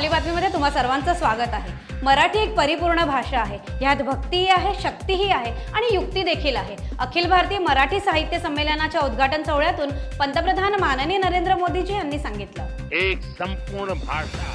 आपली बातमीमध्ये तुम्हा सर्वांचं स्वागत आहे. मराठी एक परिपूर्ण भाषा आहे. ह्यात भक्तीही आहे शक्तीही आहे आणि युक्ती देखील आहे. अखिल भारतीय मराठी साहित्य संमेलनाच्या उद्घाटन सोहळ्यातून पंतप्रधान माननीय नरेंद्र मोदीजी यांनी सांगितलं. एक संपूर्ण भाषा.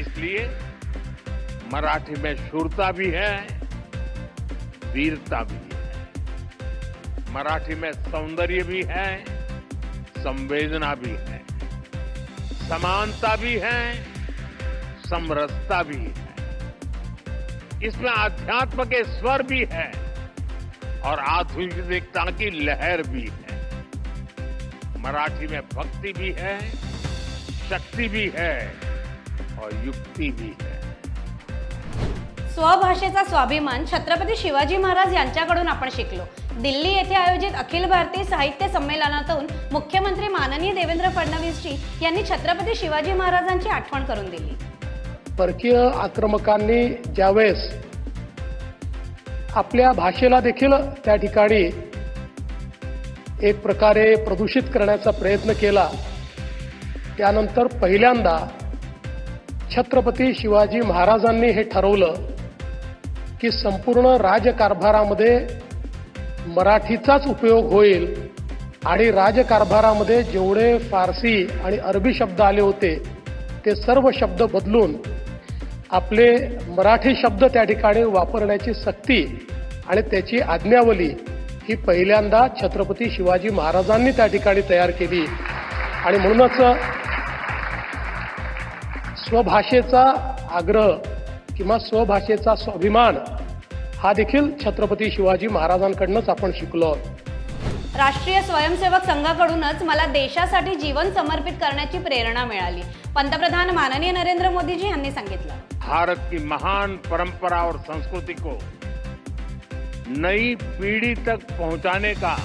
इसलिए मराठी में शूरता भी है वीरता भी है. मराठी में सौंदर्य भी है संवेदना भी है. समानता भी है समरसता भी है। इसमें अध्यात्म के स्वर भी है और आधुनिकता की लहर भी है। मराठी में भक्ति भी है शक्ति भी है और युक्ति भी है। स्वभाषेचा स्वाभिमान छत्रपती शिवाजी महाराज यांच्याकडून आपण शिकलो. दिल्ली येथे आयोजित अखिल भारतीय साहित्य संमेलनातून मुख्यमंत्री माननीय देवेंद्र फडणवीसजी यांनी छत्रपती शिवाजी महाराजांची आठवण करून दिली. परकीय आक्रमकांनी ज्यावेळेस आपल्या भाषेला देखील त्या ठिकाणी एक प्रकारे प्रदूषित करण्याचा प्रयत्न केला त्यानंतर पहिल्यांदा छत्रपती शिवाजी महाराजांनी हे ठरवलं की संपूर्ण राजकारभारामध्ये मराठीचाच उपयोग होईल आणि राजकारभारामध्ये जेवढे फारसी आणि अरबी शब्द आले होते ते सर्व शब्द बदलून आपले मराठी शब्द त्या ठिकाणी वापरण्याची सक्ती आणि त्याची आज्ञावली ही पहिल्यांदा छत्रपती शिवाजी महाराजांनी त्या ठिकाणी तयार केली. आणि म्हणूनच स्वभाषेचा आग्रह किंवा स्वभाषेचा स्वाभिमान हा देखील छत्रपती शिवाजी महाराजांकडनंच आपण शिकलो राष्ट्रीय स्वयंसेवक संघाकडूनच मला देशासाठी जीवन समर्पित करण्याची प्रेरणा मिळाली. पंतप्रधान माननीय नरेंद्र मोदीजी यांनी सांगितलं. भारत की महान परंपरा और संस्कृति को नई पीढ़ी तक पहुँचाने का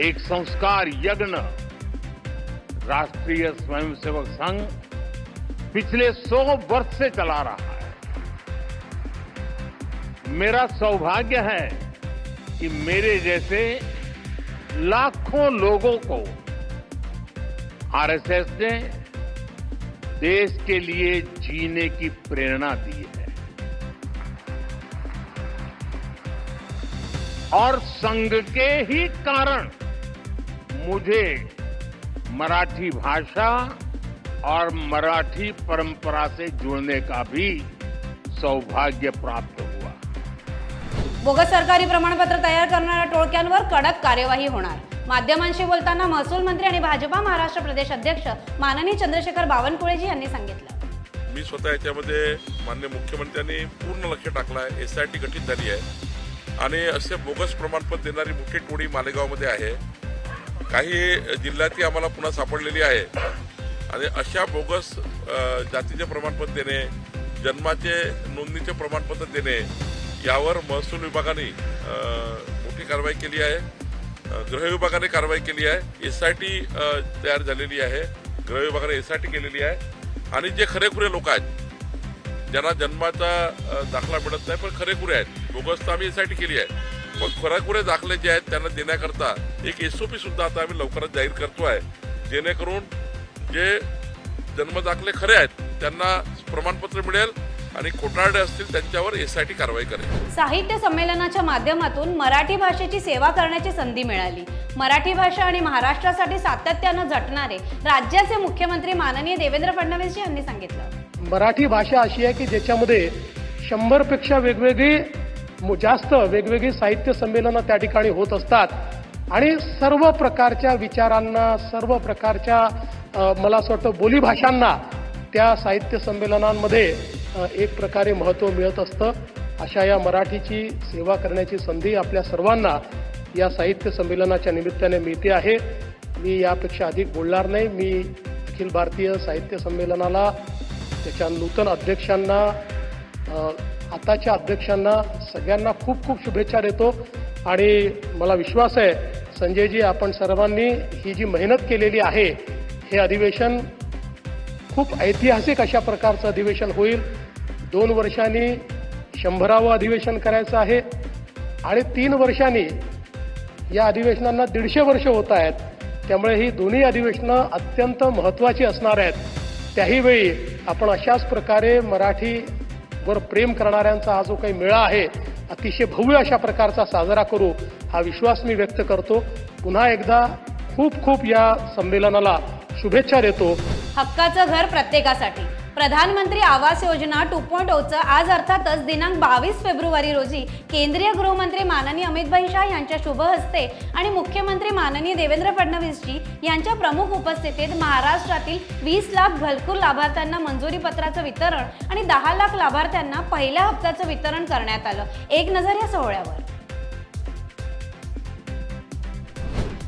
एक संस्कार यज्ञ राष्ट्रीय स्वयंसेवक संघ पिछले सौ वर्ष से चला रहा है। मेरा सौभाग्य है कि मेरे जैसे लाखों लोगों को आरएसएस ने देश के लिए जीने की प्रेरणा दी है। और संघ के ही कारण मुझे मराठी भाषा और मराठी परंपरा से जुड़ने का भी सौभाग्य प्राप्त हुआ। बोगस सरकारी प्रमाणपत्र तयार करणाऱ्या टोळक्यांवर कडक कार्यवाही होणार। माध्यमांशी बोलताना महसूल मंत्री आणि भाजपा महाराष्ट्र प्रदेश अध्यक्ष माननीय चंद्रशेखर बावनकुळेजी यांनी सांगितलं. मी स्वतः याच्यामध्ये मान्य मुख्यमंत्र्यांनी पूर्ण लक्ष टाकलं आहे. एस आय टी गठीत झाली आहे. आणि असे बोगस प्रमाणपत्र देणारी मोठी टोळी मालेगावमध्ये आहे. काही जिल्ह्यातही आम्हाला पुन्हा सापडलेली आहे. आणि अशा बोगस जातीचे प्रमाणपत्र देणे जन्माचे नोंदणीचे प्रमाणपत्र देणे यावर महसूल विभागाने मोठी कारवाई केली आहे. गृह विभागाने कारवाई केली आहे. एस आय टी तयार झालेली आहे. गृह विभागाने एस आय टी केलेली आहे. आणि जे खरेखुरे लोक आहेत ज्यांना जन्माचा दाखला मिळत नाही पण खरेखुरे आहेत. बोगस तर आम्ही एस आय टी केली आहे. पण खरेखुरे दाखले जे आहेत त्यांना देण्याकरता एक एसओपी सुद्धा आता आम्ही लवकरच जाहीर करतो आहे. जेणेकरून जे जन्मदाखले खरे आहेत त्यांना प्रमाणपत्र मिळेल. आणि खोटारडे असतील त्यांच्यावर एस आय टी कारवाई करेल. साहित्य संमेलनाच्या माध्यमातून मराठी भाषेची सेवा करण्याची संधी मिळाली. मराठी भाषा आणि महाराष्ट्रासाठी सातत्यानं झटणारे राज्याचे मुख्यमंत्री माननीय देवेंद्र फडणवीसजी यांनी सांगितलं. मराठी भाषा अशी आहे की ज्याच्यामध्ये शंभरपेक्षा वेगवेगळी जास्त वेगवेगळी साहित्य संमेलनं त्या ठिकाणी होत असतात. आणि सर्व प्रकारच्या विचारांना सर्व प्रकारच्या मला असं वाटतं बोलीभाषांना त्या साहित्य संमेलनांमध्ये एक प्रकारे महत्त्व मिळत असतं. अशा या मराठीची सेवा करण्याची संधी आपल्या सर्वांना या साहित्य संमेलनाच्या निमित्ताने मिळते आहे. मी यापेक्षा अधिक बोलणार नाही. मी अखिल भारतीय साहित्य संमेलनाला त्याच्या नूतन अध्यक्षांना आताच्या अध्यक्षांना सगळ्यांना खूप खूप शुभेच्छा देतो. आणि मला विश्वास आहे संजयजी आपण सर्वांनी ही जी मेहनत केलेली आहे हे अधिवेशन खूप ऐतिहासिक अशा प्रकारचं अधिवेशन होईल. दोन वर्षांनी शंभरावं अधिवेशन करायचं आहे आणि तीन वर्षांनी या अधिवेशनांना दीडशे वर्ष होत आहेत. त्यामुळे ही दोन्ही अधिवेशनं अत्यंत महत्त्वाची असणार आहेत. त्याही वेळी आपण अशाच प्रकारे मराठीवर प्रेम करणाऱ्यांचा हा जो काही मेळा आहे अतिशय भव्य अशा प्रकारचा साजरा करू हा विश्वास मी व्यक्त करतो. पुन्हा एकदा खूप खूप या संमेलनाला शुभेच्छा देतो. हक्काचं घर प्रत्येकासाठी. प्रधानमंत्री आवास योजना टू पॉईंट ओचं आज अर्थातच दिनांक बावीस फेब्रुवारी रोजी केंद्रीय गृहमंत्री माननीय अमितभाई शाह यांच्या शुभ हस्ते आणि मुख्यमंत्री माननीय देवेंद्र फडणवीसजी यांच्या प्रमुख उपस्थितीत महाराष्ट्रातील वीस लाख घरकुल लाभार्थ्यांना मंजुरी पत्राचं वितरण आणि दहा लाख लाभार्थ्यांना पहिल्या हप्त्याचं वितरण करण्यात आलं. एक नजर या सोहळ्यावर.